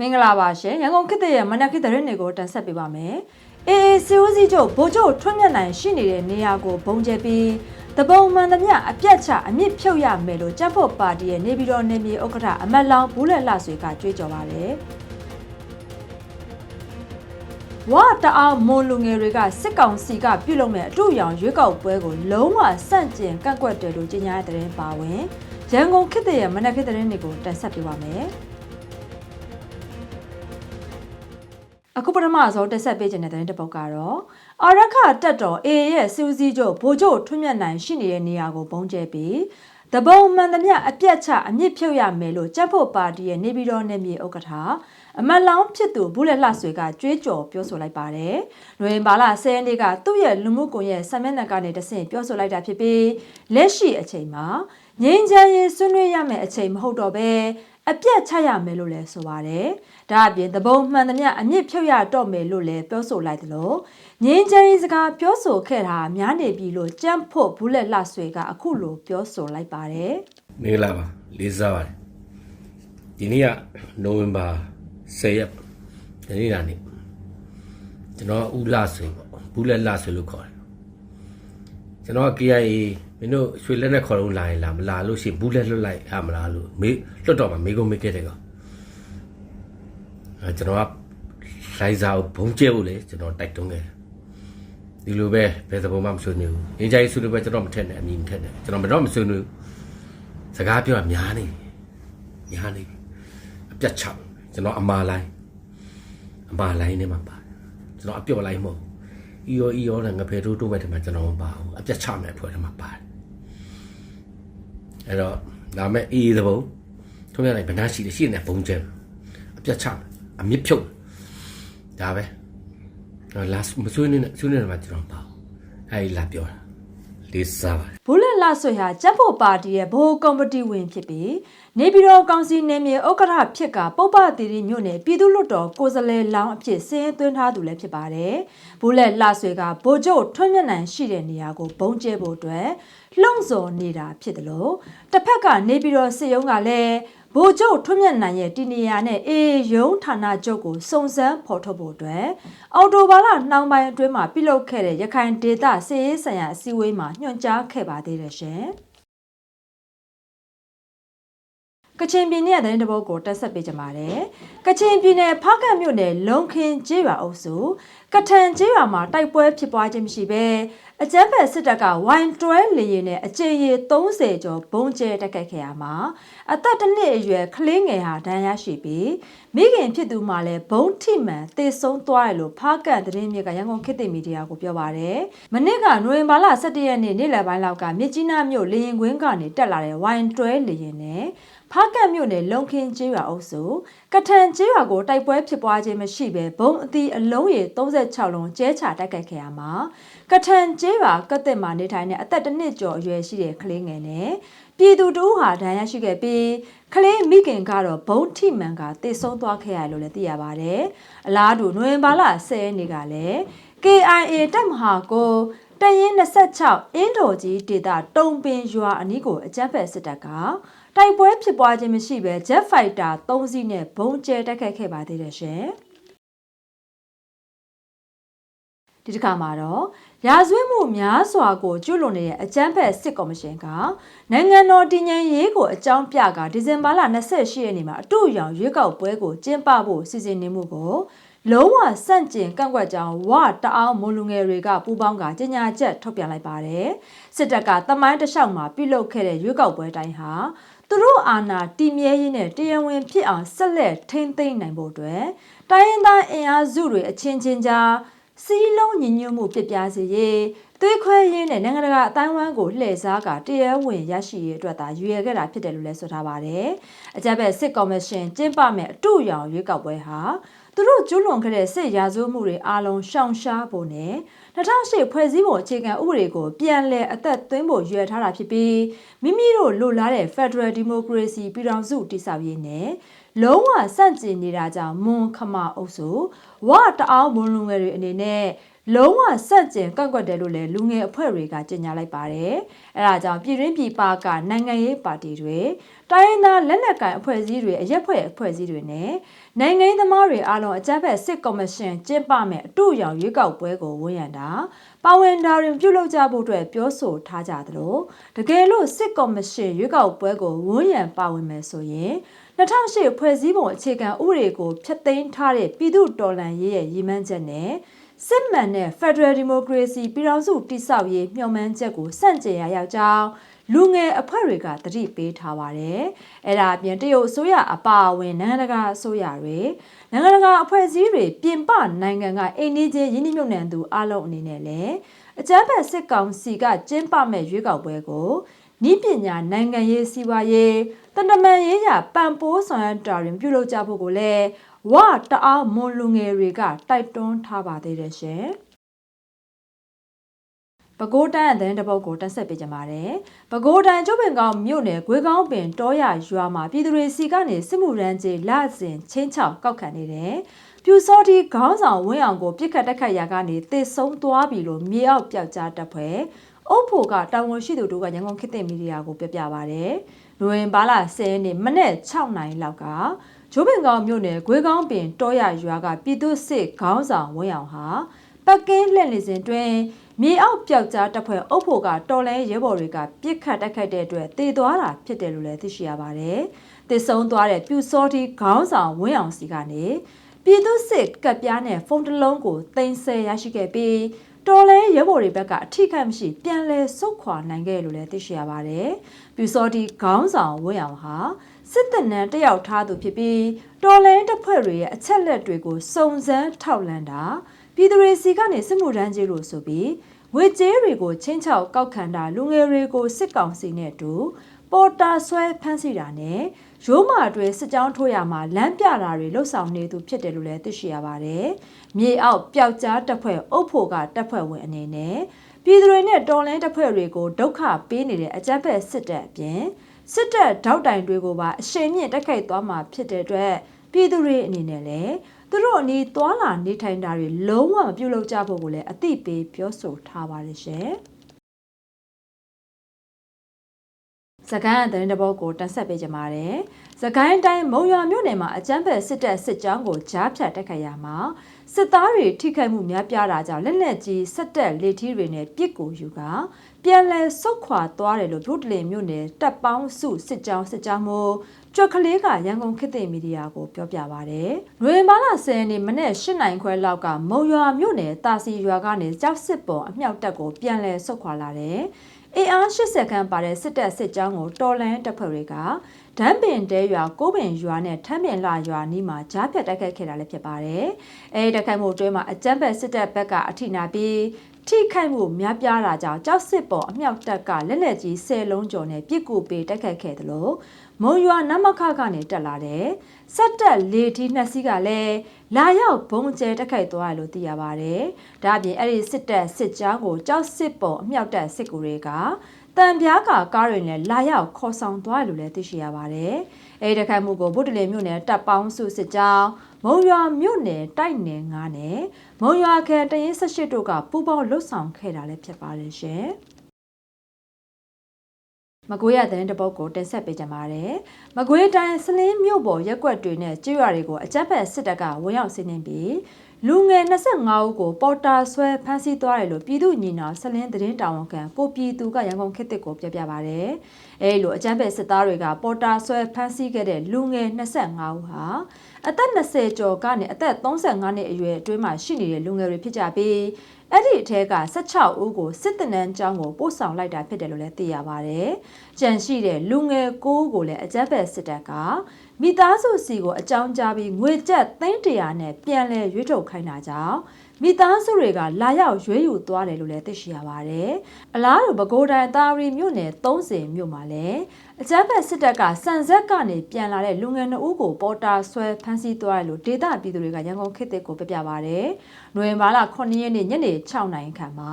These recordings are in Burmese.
မင်္ဂလာပါရှင်ရန်ကုန်ခေတ်သစ်ရဲ့မနက်ခေတ်သတင်းတွေကိုတင်ဆက်ပေးပါမယ်အေးအေးစီဝစီချုပ်ဗိုလ်ချုပ်ထွန်းမြတ်နိုင်ရှိနေတဲ့နေရာကိုဘုံကျဲပြီးတပုံမှန်သမျှအပြတ်ချအမြင့်ဖြုတ်ရမယ်လို့ကြက်ဖို့ပါတီရဲ့နေပြည်တော်နေပြည်ဥက္ကဋ္ဌအမတ်လောင်ဘူးလက်လှဆွေကကြွေးကြော်ပါတယ်ဝါတအောင်မွန်လူငယ်တွေကစစ်ကောင်စီကပြုလုပ်မဲ့အတူရောင်ရွေးကောက်ပွဲကိုလုံးဝစန့်ကျင်ကန့်ကွက်တယ်လို့ကြေညာတဲ့သတင်းပါဝင်ရန်ကုန်ခေတ်သစ်ရဲ့မနက်ခေတ်သတင်းတွေကိုတင်ဆက်ပေးပါမယ်။ အခုပထမဆုံးတက်ဆက်ပေးခြင်းတဲ့တဲ့တစ်ပုတ်ကတော့အာရခတက်တော် A ရဲ့စီဦးစီးချုပ်ဗိုလ်ချုပ်ထွန်းမြတ်နိုင်ရှိနေတဲ့နေရာကိုပုံကျဲပြီးတပုံမှန်သမျှအပြတ်ချအမြင့်ဖြုတ်ရမယ်လို့ကြက်ဖို့ပါတီရဲ့နေပြည်တော်နယ်မြေဥက္ကဋ္ဌအမတ်လောင်းဖြစ်သူဘူးလက်လှဆွေကကြွေးကြော်ပြောဆိုလိုက်ပါတယ်။နိုဝင်ဘာလ10ရက်နေ့ကသူ့ရဲ့လူမှုကွန်ရက်ဆမ်မျက်နှာကနေတဆင့်ပြောဆိုလိုက်တာဖြစ်ပြီးလက်ရှိအချိန်မှာငြိမ်းချမ်းရေးဆွေးနွေးရမယ့်အချိန်မဟုတ်တော့ဘဲ အပြတ်ချရမယ်လို့လည်းဆိုပါတယ်။ဒါအပြင်သဘုံမှန်သမျှအမြင့်ဖြုတ်ရတော့မယ်လို့လည်းပြောဆိုလိုက်သလိုငင်းချမ်းစကားပြောဆိုခဲ့တာများနေပြီလို့ကြမ်းဖို့ဘူးလက်လှဆွေကအခုလိုပြောဆိုလိုက်ပါတယ်မင်္ဂလာပါလေးစားပါတယ်ဒီနေ့ကနိုဝင်ဘာ10ရက်ဒီနေ့လာနေ့ကျွန်တော်ဦးလာဆွေပေါ့ဘူးလက်လာဆွေလို့ခေါ်တယ်ကျွန်တော်က KIA မင်းတို့ရွှေလက်နဲ့ခေါ်တော့လာရင်လာမလာလို့ရှိရင်ဘူးလက်လွတ်လိုက်အမလားလို့မေးလွတ်တော့မှာမေးကုန်မေးခဲ့တယ်ကောင်အဲကျွန်တော်ကလိုင်ဇာကိုဘုံကျဲဖို့လေကျွန်တော်တိုက်တွန်းခဲ့တယ်ဒီလိုပဲဘယ်သဘောမှမဆွေးနွေးဘူးအင်ဂျိုင်းဆွေးနွေးပဲကျွန်တော်မထက်နဲ့အမြင်မထက်နဲ့ကျွန်တော်မတော့မဆွေးနွေးဘူးစကားပြောတာများနေပြီများနေပြီအပြတ်ချကျွန်တော်အမာလိုင်းအမာလိုင်းနဲ့မှာပါတယ်ကျွန်တော်အပြော့လိုင်းမဟုတ်အီယောအီယောနဲ့ငဖယ်တိုးတိုးမဲ့တယ်မှာကျွန်တော်မပါဘူးအပြတ်ချမဲ့ဖွဲ့တယ်မှာပါတယ် အဲ့တော့ဒါမဲ့အေးသဘုံထုံးရလိုက်ဗနာရှိတယ်ရှိနေဘုံကျဲအပြတ်ချအမြင့်ဖြုတ်ဒါပဲလာမဆွေးနေနဲ့ဆွေးနေတယ်မှာကျွန်တော်ပါဘူးအဲ့ဒီလာပြောတာ လေးစားပါတယ်ဘူးလက်လှဆွေဟာကြက်ဖို့ပါတီရဲ့ဘိုးကော်မတီဝင်ဖြစ်ပြီးနေပြည်တော်ကောင်စီနယ်မြေဥက္ကဋ္ဌဖြစ်ကပုပ္ပတိရီမြို့နယ်ပြည်သူ့လွှတ်တော်ကိုယ်စားလှယ်လောင်းအဖြစ်စင်းသွင်းထားသူလည်းဖြစ်ပါတယ်ဘူးလက်လှဆွေကဗိုလ်ချုပ်ထွန်းမြတ်နိုင်ရှိတဲ့နေရာကိုဘုံကျဲဖို့အတွက်လှုံ့ဆော်နေတာဖြစ်တယ်လို့တစ်ဖက်ကနေပြည်တော်စစ်ရုံးကလည်း ဗိုလ်ချုပ်ထွန်းမြတ်နိုင်ရဲ့တီနေယာနဲ့အေရုံးဌာနချုပ်ကိုစုံစမ်းဖော်ထုတ်ဖို့အတွက်အော်တိုဘာလနှောင်းပိုင်းအတွင်းမှာပြုလုပ်ခဲ့တဲ့ရခိုင်ဒေသစစ်ရေးဆိုင်ရာအစည်းအဝေးမှာညွှန်ကြားခဲ့ပါသေးတယ်ရှင်။ ကချင်ပြည်နယ်တဲ့တဲ့ဘောကိုတက်ဆက်ပေးကြပါတယ်။ကချင်ပြည်နယ်ဖားကန့်မြို့နယ်လုံခင်ကျေးရွာအုပ်စုကထန်ကျေးရွာမှာတိုက်ပွဲဖြစ်ပွားခြင်းမရှိဘဲအကြမ်းဖက်စစ်တပ်ကဝိုင်တွဲလေရင်နဲ့အကြေရီ30ကျော်ဘုံကျဲတက်ခိုက်ခဲ့ရမှာအသက်တစ်နှစ်အရွယ်ကလေးငယ်ဟာဒဏ်ရာရှိပြီးမိခင်ဖြစ်သူမှလည်းဘုံထိမှန်တေဆုံးသွားတယ်လို့ဖားကန့်သတင်းမြစ်ကရန်ကုန်ခေတ်သစ်မီဒီယာကိုပြောပါတယ်။မနေ့ကနိုဝင်ဘာလ17ရက်နေ့နေ့လယ်ပိုင်းလောက်ကမြစ်ကြီးနားမြို့လေရင်ကွင်းကနေတက်လာတဲ့ဝိုင်တွဲလေရင်နဲ့ ဖားကန့်မြို့နယ်လုံခင်းကျေးရွာအုပ်စုကထန်ကျေးရွာကိုတိုက်ပွဲဖြစ်ပွားခြင်းမရှိဘဲဘုံအသီးအလုံးရေ36လုံးကျဲချတိုက်ခိုက်ခဲ့ရမှာကထန်ကျေးရွာကက်တစ်မှာနေထိုင်တဲ့အသက်တစ်နှစ်ကျော်အရွယ်ရှိတဲ့ကလေးငယ်နဲ့ပြည်သူတူဟာဒဏ်ရာရှိခဲ့ပြီးကလေးမိခင်ကတော့ဘုံထိမှန်ကတေဆုံးသွားခဲ့ရတယ်လို့လည်းသိရပါတယ်အလားတူနိုဝင်ဘာလ10ရက်နေ့ကလည်း KIA တပ်မဟာကို တရင်26အင်းတော်ကြီးဒေတာတုံပင်ရွာအနီးကိုအကြမ်းဖက်စစ်တပ်ကတိုက်ပွဲဖြစ်ပွားခြင်းမရှိဘဲ Jet Fighter 3စီးနဲ့ဘုံကျဲတိုက်ခိုက်ခဲ့ပါသေးတယ်ရှင်။ ဒီတစ်ခါမှာတော့ရာဇဝတ်မှုများစွာကိုကျူးလွန်နေတဲ့အကြမ်းဖက်စစ်ကော်မရှင်ကနိုင်ငံတော်တည်ငြိမ်ရေးကိုအကြောင်းပြကဒီဇင်ဘာလ28ရက်နေ့မှာအတူရောင်ရွေးကောက်ပွဲကိုကျင်းပဖို့စီစဉ်နေမှုကိုလုံးဝစန့်ကျင်ကန့်ကွက်ကြောင်းဝတအောင်မွန်လူငယ်တွေကပူးပေါင်းကကြေညာချက်ထုတ်ပြန်လိုက်ပါတယ်စစ်တပ်ကတမိုင်းတလျှောက်မှာပြုလုပ်ခဲ့တဲ့ရွေးကောက်ပွဲတိုင်းဟာသူတို့အာဏာတည်မြဲရေးနဲ့တရားဝင်ဖြစ်အောင်ဆက်လက်ထိန်းသိမ်းနိုင်ဖို့အတွက်တိုင်းရင်းသားအင်အားစုတွေအချင်းချင်းကြား စီးလုံးညီညွတ်မှုပြပြစေရေးသွေးခွဲရေးနဲ့နိုင်ငံတကာအတိုင်းဝန်းကိုလှည့်စားကတရားဝင်ရရှိရေးအတွက်သာရွေးခဲ့တာဖြစ်တယ်လို့လည်းဆိုထားပါတယ်။အကြမ်းဖက်စစ်ကော်မရှင်ကျင်းပမဲ့အတူရောင်ရွေးကောက်ပွဲဟာသူတို့ကျူးလွန်ခဲ့တဲ့စစ်ရာဇဝတ်မှုတွေအားလုံးရှောင်ရှားဖို့နဲ့2008ဖွဲ့စည်းပုံအခြေခံဥပဒေကိုပြန်လည်အသက်သွင်းဖို့ရွယ်ထားတာဖြစ်ပြီးမိမိတို့လိုလားတဲ့ Federal Democracy ပြည်ထောင်စုတည်ဆောက်ရေးနဲ့လုံးဝစန့်ကျင်နေတာကြောင့်မွန်ခမအုပ်စုဝတအောင်မွန်လူငယ်တွေအနေနဲ့လုံးဝစက်ကျင်ကန့်ကွက်တယ်လို့လည်းလူငယ်အဖွဲ့တွေကကြေညာလိုက်ပါတယ်။အဲဒါကြောင့်ပြည်တွင်းပြည်ပကနိုင်ငံရေးပါတီတွေတိုင်းရင်းသားလက်နက်ကိုင်အဖွဲ့အစည်းတွေအရက်ဖွဲ့အဖွဲ့အစည်းတွေနဲ့နိုင်ငံရေးသမားတွေအားလုံးအကြမ်းဖက်စစ်ကော်မရှင်ကျင်းပမဲ့အတူရောင်ရွေးကောက်ပွဲကိုဝန်ရံတာ ပါဝင်တာတွင်ပြုလုပ်ကြဖို့အတွက်ပြောဆိုထားကြသလိုတကယ်လို့စစ်ကော်မရှင်ရွေးကောက်ပွဲကိုဝန်ရံပါဝင်မယ်ဆိုရင်2008ဖွဲ့စည်းပုံအခြေခံဥပဒေကိုဖျက်သိမ်းထားတဲ့ပြည်သူ့တော်လှန်ရေးရဲ့ရည်မှန်းချက်နဲ့စစ်မှန်တဲ့ Federal Democracy ပြည်ထောင်စုတည်ဆောက်ရေးမျှော်မှန်းချက်ကိုစန့်ကျင်ရရောက်ကြောင်း လူငယ်အဖွဲ့တွေကတတိပေးထားပါတယ်။အဲ့ဒါအပြင်တရုတ်အစိုးရအပါအဝင်နိုင်ငံတကာအစိုးရတွေနိုင်ငံတကာအဖွဲ့အစည်းတွေပြင်ပနိုင်ငံကအိန္ဒိချင်းရင်းနှီးမြှုပ်နှံသူအလုံးအနေနဲ့လည်းအကြမ်းဖက်စစ်ကောင်စီကကျင်းပမဲ့ရွေးကောက်ပွဲကိုဤပညာနိုင်ငံရေးစီးပွားရေးတန်တမန်ရေးရာပံ့ပိုးဆောင်ရွက်တာတွင်ပြုလုပ်ကြဖို့ကိုလည်းဝတအားမွန်လူငယ်တွေကတိုက်တွန်းထားပါသေးတယ်ရှင်။ ပဲခူးတိုင်းအသတင်းတပုတ်ကိုတက်ဆက်ပေးကြပါမယ်။ပဲခူးတိုင်းကျုပ်ပင်ကောင်းမြို့နယ်ဂွေကောင်းပင်တောရရွာမှာပြည်သူတွေစီကနေစစ်မှုရန်ကြီးလစဉ်ချင်းချောက်ကောက်ခံနေတယ်။ပြူစောတီခေါင်းဆောင်ဝင်းအောင်ကိုပြစ်ခတ်တက်ခတ်ရာကနေတစ်ဆုံးသွားပြီလို့မြေအောက်ပြောက်ကြားတပ်ဖွဲ့အုပ်ဖို့ကတာဝန်ရှိသူတို့ကရန်ကုန်ခေတ်သစ်မီဒီယာကိုပြပြပါဗျ။လွင်ပါလာ10ရက်နေ့မနေ့6နိုင်လောက်ကဂျိုးပင်ကောင်မြို့နယ်ဂွေးကောင်းပင်တောရရွာကပြည်သူစစ်ခေါင်းဆောင်ဝင်းအောင်ဟာပကင်းလှည့်နေစဉ်တွင် မြေအောက်ပျောက်ကြားတပ်ဖွဲ့အုပ်ဖို့ကတော်လဲရဲဘော်တွေကပြစ်ခတ်တိုက်ခိုက်တဲ့အတွက်တည်သွားတာဖြစ်တယ်လို့လည်းသိရှိရပါတယ်။တည်ဆုံးသွားတဲ့ပြူစောတီခေါင်းဆောင်ဝင်းအောင်စီကနေပြည်သူစစ်ကပ်ပြားနဲ့ဖုန်းတစ်လုံးကိုတင်ဆက်ရရှိခဲ့ပြီးတော်လဲရဲဘော်တွေဘက်ကအထိခိုက်မရှိပြန်လဲဆုတ်ခွာနိုင်ခဲ့လို့လည်းသိရှိရပါတယ်။ပြူစောတီခေါင်းဆောင်ဝင်းအောင်ဟာစစ်တပ်နန်းတယောက်ထားသူဖြစ်ပြီးတော်လဲတပ်ဖွဲ့တွေရဲ့အချက်လက်တွေကိုစုံစမ်းထောက်လှမ်းတာ ပြည်သူတွေစီကနေစစ်မှုထမ်းကြီးလို့ဆိုပြီးငွေကြေးတွေကိုချင်းချောက်ကောက်ခံတာလူငယ်တွေကိုစစ်ကောင်စီနဲ့အတူပေါ်တာဆွဲဖမ်းဆီးတာနဲ့ရိုးမာတွေစစ်ကြောင်းထိုးရမှာလမ်းပြတာတွေလှုပ်ဆောင်နေသူဖြစ်တယ်လို့လည်းသိရှိရပါတယ်။မြေအောက်ပျောက်ကြားတပ်ဖွဲ့အုပ်ဖို့ကတပ်ဖွဲ့ဝင်အနေနဲ့ပြည်သူတွေနဲ့တော်လင်းတပ်ဖွဲ့တွေကိုဒုက္ခပေးနေတဲ့အကြမ်းဖက်စစ်တပ်အပြင်စစ်တပ်ထောက်တိုင်တွေကိုပါအရှိန်မြင့်တက်ခိုက်သွားမှာဖြစ်တဲ့အတွက်ပြည်သူတွေအနေနဲ့လည်း သူတို့အနီးသွာလာနေထိုင်တာတွေလုံးဝမပြုတ်လောက်ကြဖို့ကိုလည်းအသိပေးပြောဆိုထားပါတယ်ရှင်။စကိုင်းအသတင်းတပုတ်ကိုတင်ဆက်ပေးကြပါမယ်။စကိုင်းတိုင်းမုံရွာမြို့နယ်မှာအကြမ်းဖက်စစ်တပ်စစ်ကြောင်းကိုကြားဖြတ်တိုက်ခိုက်ရမှာစစ်သားတွေထိခိုက်မှုများပြားတာကြောင့်လက်နက်ကြီးဆက်တက်လေထီးတွေနဲ့ပစ်ကိုယူကပြန်လည်ဆုတ်ခွာသွားတယ်လို့ဒုတလင်မြို့နယ်တပ်ပေါင်းစုစစ်ကြောင်းစစ်ကြောင်းမို့ ကြွက်ကလေးကရန်ကုန်ခေတ်သစ်မီဒီယာကိုပြောပြပါဗျ။လွေမာလာ10ရက်နေ့မနေ့8နိုင်ခွဲလောက်ကမုံရွာမြို့နယ်တာစီရွာကနေကြောက်စစ်ပေါ်အမြောက်တက်ကိုပြန်လည်ဆုတ်ခွာလာတယ်။အင်အား80ခန်းပါတဲ့စစ်တပ်စစ်ကြောင်းကိုတော်လန်တပ်ဖွဲ့တွေကဒန်းပင်တဲရွာကိုပင်ရွာနဲ့ထမ်းပင်လာရွာနီးမှာကြားဖြတ်တိုက်ခိုက်ခဲ့တာလည်းဖြစ်ပါတယ်။အဲဒီတိုက်ခိုက်မှုအတွင်းမှာအကြမ်းဖက်စစ်တပ်ဘက်ကအထိနာပြီး ထိခိုက်မှုများပြားတာကြောင့်ကြောက်စစ်ပေါ်အမြောက်တပ်ကလက်လက်ကြီး10လုံးကျော်နဲ့ပြစ်ကူပေးတိုက်ခိုက်ခဲ့တယ်လို့မုံရွာနမခကနေတက်လာတဲ့စက်တက်လေထီးနှစ်စီးကလည်းလာရောက်ဘုံကျဲတက်ခိုက်သွားတယ်လို့သိရပါတယ်။ဒါအပြင်အဲ့ဒီစစ်တပ်စစ်ကြောင်းကိုကြောက်စစ်ပေါ်အမြောက်တပ်စစ်ကူတွေကတံပြားကာကားတွေနဲ့လာရောက်ခေါ်ဆောင်သွားတယ်လို့လည်းသိရှိရပါတယ်။ အဲဒီတခိုက်မှုကိုဗုဒ္ဓလေမြို့နယ်တပ်ပေါင်းစုစစ်ကြောင်းမုံရွာမြို့နယ်တိုက်နယ်9နဲ့မုံရွာခရိုင်တရင်18တို့ကပူးပေါင်းလှုပ်ဆောင်ခဲ့တာလည်းဖြစ်ပါတယ်ရှင်။မကွေးရတဲ့တပုတ်ကိုတင်ဆက်ပေးကြပါမယ်။မကွေးတိုင်းစလင်းမြို့ပေါ်ရက်ွက်တွေနဲ့ကျွရတွေကိုအကြက်ဖက်စစ်တပ်ကဝင်ရောက်စီးနင်းပြီးလူငယ်25ဦးကိုပေါ်တာဆွဲဖမ်းဆီးသွားတယ်လို့ပြည်သူညီနောင်ဆလင်းသတင်းတာဝန်ခံကိုပြည်သူကရန်ကုန်ခေတ်တစ်ကိုပြောပြပါဗျ။ အဲလိုအကြမ်းဖက်စစ်သားတွေကပေါ်တာဆွဲဖမ်းဆီးခဲ့တဲ့လူငယ်25ဦးဟာအသက်20ကျော်ကနေအသက်35နှစ်အရွယ်အတွင်းမှာရှိနေတဲ့လူငယ်တွေဖြစ်ကြပြီးအဲ့ဒီအထက်က16ဦးကိုစစ်တနန်းကျောင်းကိုပို့ဆောင်လိုက်တာဖြစ်တယ်လို့လည်းသိရပါတယ်။ကြံရှိတဲ့လူငယ်9ဦးကိုလည်းအကြမ်းဖက်စစ်တပ်က မိသားစုစီကိုအကြောင်းကြားပြီးငွေကျပ်သိန်းတရာနဲ့ပြန်လည်ရွေးထုတ်ခိုင်းတာကြောင့်မိသားစုတွေကလာရောက်ရွေးယူသွားတယ်လို့လည်းသိရှိရပါတယ်။အလားတူပဲခူးတိုင်းတာရီမြို့နယ်30မြို့မှာလည်းအကြမ်းဖက်စစ်တပ်ကစံဆက်ကနေပြန်လာတဲ့လူငယ်နှစ်ဦးကိုပေါ်တာဆွဲဖမ်းဆီးသွားတယ်လို့ဒေသပြည်သူတွေကရန်ကုန်ခေတ်သစ်ကိုပြပြပါတယ်။နိုဝင်ဘာလ9ရက်နေ့ညနေ6နာရီခန့်မှာ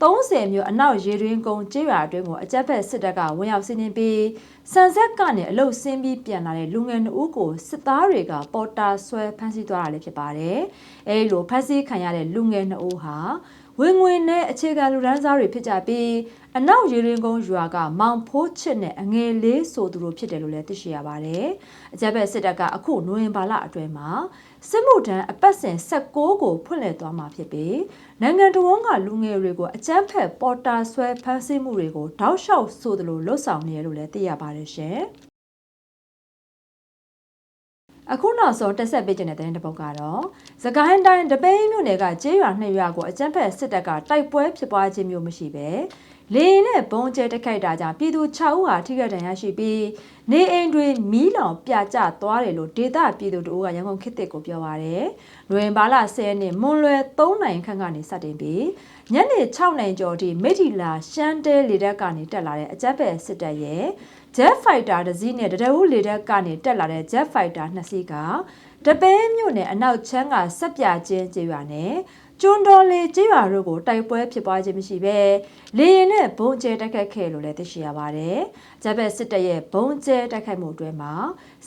30မြို့အနောက်ရေတွင်းကုန်းကျေးရွာအတွင်းကိုအကြက်ဖက်စစ်တပ်ကဝင်ရောက်စီးနင်းပြီးစံဆက်ကနေအလုတ်ဆင်းပြီးပြန်လာတဲ့လူငယ်နှုတ်ကိုစစ်သားတွေကပေါ်တာဆွဲဖမ်းဆီးသွားတာလည်းဖြစ်ပါတယ်။အဲဒီလိုဖမ်းဆီးခံရတဲ့လူငယ်နှုတ်ဟာဝင်ငွေနဲ့အခြေခံလူဒန်းစားတွေဖြစ်ကြပြီးအနောက်ရေရင်ကုန်းရွာကမောင်ဖိုးချစ်နဲ့အငယ်လေးဆိုသူတို့ဖြစ်တယ်လို့လည်းသိရှိရပါတယ်။အကြက်ဘက်စစ်တပ်ကအခုနိုဝင်ဘာလအတွင်းမှာ စစ်မှုထမ်းအပတ်စဉ်16ကိုဖွင့်လှစ်သွားမှာဖြစ်ပြီးနိုင်ငံတော်ကလူငယ်တွေကိုအကြမ်းဖက်ပေါ်တာဆွဲဖမ်းဆီးမှုတွေကိုတောက်လျှောက်ဆိုသလိုလှုပ်ဆောင်နေရလို့လည်းသိရပါတယ်ရှင်။အခုနောက်ဆုံးတက်ဆက်ပေးခြင်းတဲ့တဲ့တစ်ပုဒ်ကတော့သကိုင်းတိုင်းတပိန်းမြို့နယ်ကကျေးရွာနှစ်ရွာကိုအကြမ်းဖက်စစ်တပ်ကတိုက်ပွဲဖြစ်ပွားခြင်းမျိုးမရှိပဲ လေရင်နဲ့ဘုံကျဲတက်ခိုက်တာကြောင့်ပြည်သူ6ဦးဟာထိခိုက်ဒဏ်ရာရှိပြီးနေအိမ်တွေမီးလောင်ပြကျသွားတယ်လို့ဒေသပြည်သူတို့ကရန်ကုန်ခေတ်သစ်ကိုပြောပါရယ်။လွင်ဘာလ10ရက်နေ့မွန်လွယ်3နိုင်ခန့်ကနေစတင်ပြီးညနေ6နိုင်ကျော်ထိမိထီလာရှမ်းတဲလေတပ်ကနေတက်လာတဲ့အကြမ်းဖက်စစ်တပ်ရဲ့ Jet Fighter တစ်စီးနဲ့တရဝူလေတပ်ကနေတက်လာတဲ့ Jet Fighter နှစ်စီးကတပဲမြို့နယ်အနောက်ချမ်းကစက်ပြချင်းကျေးရွာနဲ့ ကျွန်းတော်လေကျေးရွာတို့ကိုတိုက်ပွဲဖြစ်ပွားခြင်းမရှိဘဲလေရင်နဲ့ဘုံကျဲတိုက်ခိုက်ခဲ့လို့လည်းသိရှိရပါတယ်။ဂျပက်စစ်တပ်ရဲ့ဘုံကျဲတိုက်ခိုက်မှုအတွင်းမှာ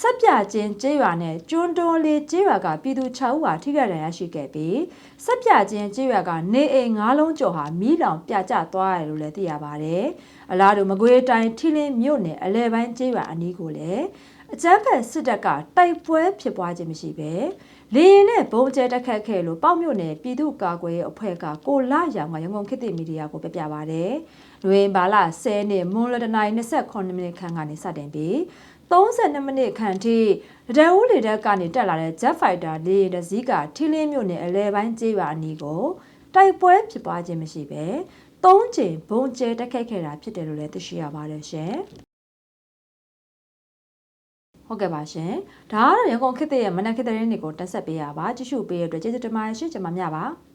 စက်ပြချင်းကျေးရွာနဲ့ကျွန်းတော်လေကျေးရွာကပြည်သူ6ဦးဟာထိခိုက်ဒဏ်ရာရှိခဲ့ပြီးစက်ပြချင်းကျေးရွာကနေအိမ်9လုံးကျော်ဟာမီးလောင်ပြကျသွားတယ်လို့လည်းသိရပါတယ်။အလားတူမကွေးတိုင်းထီလင်းမြို့နယ်အလဲပိုင်းကျေးရွာအနီးကိုလည်းအကြမ်းဖက်စစ်တပ်ကတိုက်ပွဲဖြစ်ပွားခြင်းမရှိဘဲလေရင်နဲ့ဘုံကျဲတက်ခတ်ခဲ့လို့ပေါ့မြို့နယ်ပြည်သူ့ကာကွယ်ရေးအဖွဲ့ကကိုလာရောင်ကရန်ကုန်ခေတ်သစ်မီဒီယာကိုပြပြပါဗျ။လွင်ဘာလ10နှစ်မွန်လတနိုင်28မိနစ်ခန့်ကနေစတင်ပြီး32မိနစ်ခန့်ထိတဒဦးလေတပ်ကနေတက်လာတဲ့ Jet Fighter လေယာဉ်တစ်စီးကထီလင်းမြို့နယ်အလဲပိုင်းကျေးရွာအနီးကိုတိုက်ပွဲဖြစ်ပွားခြင်းမရှိဘဲ ၃ချိန်ဘုံကျဲတက်ခတ်ခဲ့တာဖြစ်တယ်လို့လည်းသိရှိရပါတယ်ရှင်။ဟုတ်ကဲ့ပါရှင်။ဒါကတော့ရန်ကုန်ခေတ်သစ်ရဲ့မနက်ခေတ်သတင်းတွေကိုတက်ဆက်ပေးရပါကြည့်ရှုပေးရတဲ့အတွက်ကျေးဇူးတင်ပါတယ်ရှင်ကျွန်မမြပါ။